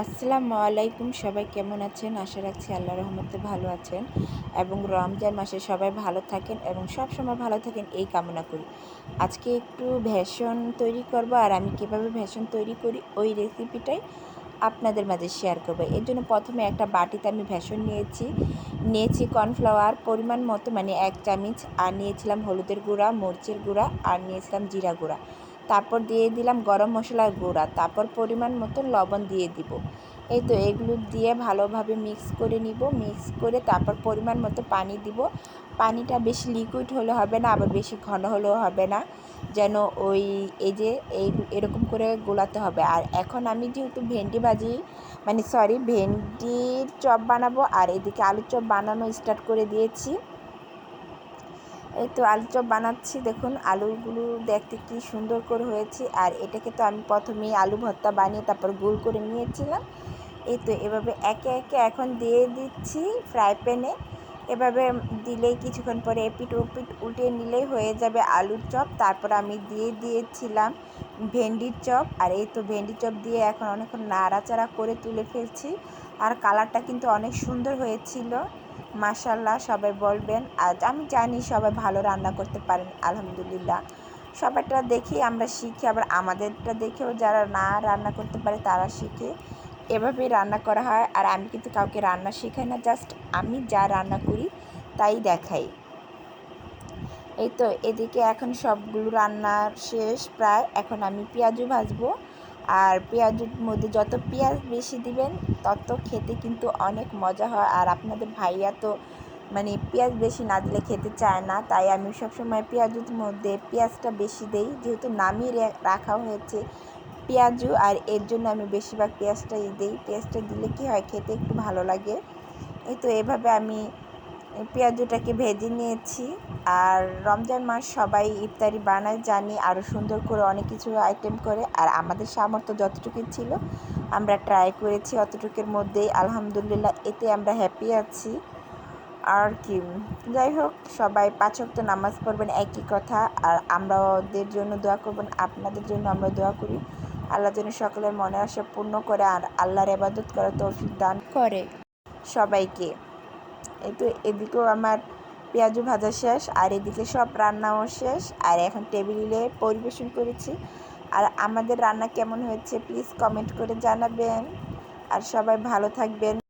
আসসালামু আলাইকুম, সবাই কেমন আছেন? আশা রাখছি আল্লাহ রহমতে ভালো আছেন এবং রমজান মাসে সবাই ভালো থাকেন এবং সব সময় ভালো থাকেন, এই কামনা করি। আজকে একটু ভ্যাসন তৈরি করব আর আমি কীভাবে ভ্যাসন তৈরি করি ওই রেসিপিটাই আপনাদের মাঝে শেয়ার করব। এর জন্য প্রথমে একটা বাটিতে আমি ভ্যাসন নিয়েছি। নিয়েছি কর্নফ্লাওয়ার পরিমাণ মতো মানে এক চামচ, আর নিয়েছিলাম হলুদের গুঁড়া, মরিচের গুঁড়া, আর নিয়েছিলাম জিরা গুঁড়া। তারপর দিয়ে দিলাম গরম মশলার গুঁড়া, তারপর পরিমাণ মতো লবণ দিয়ে দিব। এই তো এগুলো দিয়ে ভালোভাবে মিক্স করে নিব মিক্স করে তারপর পরিমাণ মতো পানি দিব। পানিটা বেশি লিকুইড হলে হবে না, আবার বেশি ঘন হলেও হবে না। যেন ওই, এই যে, এই, এরকম করে গোলাতে হবে। আর এখন আমি যেহেতু ভেন্ডি ভাজি মানে সরি ভেন্ডির চপ বানাবো, আর এদিকে আলুর চপ বানানো স্টার্ট করে দিয়েছি। এই তো আলু চপ বানাচ্ছি, দেখুন আলুগুলো দেখতে কি সুন্দর করে হয়েছে। আর এটাকে তো আমি প্রথমেই আলু ভর্তা বানিয়ে তারপর গোল করে নিয়েছিলাম। এই তো এভাবে একে একে এখন দিয়ে দিচ্ছি ফ্রাই প্যানে। এভাবে দিলেই কিছুক্ষণ পরে এপিট ওপিট উল্টে নিলেই হয়ে যাবে আলুর চপ। তারপর আমি দিয়ে দিয়েছিলাম ভেন্ডির চপ। আর এই তো ভেন্ডি চপ দিয়ে এখন অনেকক্ষণ নাড়াচাড়া করে তুলে ফেলছি। আর কালারটা কিন্তু অনেক সুন্দর হয়েছিল। মাশাল্লাহ সবাই বলবেন আর আমি জানি সবাই ভালো রান্না করতে পারেন, আলহামদুলিল্লাহ। সবাইটা দেখি, আমরা শিখি, আবার আমাদেরটা দেখেও যারা না রান্না করতে পারে তারা শিখে। এভাবেই রান্না করা হয়, আর আমি কিন্তু কাউকে রান্না শেখাই না, জাস্ট আমি যা রান্না করি তাই দেখাই। এই তো, এদিকে এখন সবগুলো রান্নার শেষ, প্রায় এখন আমি পেঁয়াজও ভাজবো। আর পেঁয়াজের মধ্যে যত পেঁয়াজ বেশি দিবেন, তত খেতে কিন্তু অনেক মজা হয়। আর আপনাদের ভাইয়া তো মানে পেঁয়াজ বেশি না দিলে খেতে চায় না, তাই আমি সবসময় পেঁয়াজের মধ্যে পেঁয়াজটা বেশি দেই। যেহেতু নামিয়ে রাখা হয়েছে পেঁয়াজু, আর এর জন্য আমি বেশিরভাগ পেঁয়াজটাই দিই। পেঁয়াজটা দিলে কি হয়, খেতে একটু ভালো লাগে। এই তো এভাবে আমি পেঁয়াজুটাকে ভেজে নিয়েছি। আর রমজান মাস সবাই ইফতারি বানায় জানি আরও সুন্দর করে অনেক কিছু আইটেম করে। আর আমাদের সামর্থ্য যতটুকুই ছিল আমরা ট্রাই করেছি অতটুকুর মধ্যেই। আলহামদুলিল্লাহ এতে আমরা হ্যাপি আছি। আর কি যাই হোক সবাই পাঁচক তো নামাজ পড়বেন একই কথা। আর আমরা ওদের জন্য দোয়া করবেন আপনাদের জন্য আমরা দোয়া করি। আল্লাহ যেন সকলের মনে আশা পূর্ণ করে আর আল্লাহর এবাদত করার তৌফিক দান করে। সবাইকে। এই তো এদিকেও আমার পেঁয়াজু ভাজা শেষ, আর এদিকে সব রান্নাও শেষ, আর এখন টেবিলে পরিবেশন করেছি। আর আমাদের রান্না কেমন হয়েছে প্লিজ কমেন্ট করে জানাবেন। আর সবাই ভালো থাকবেন।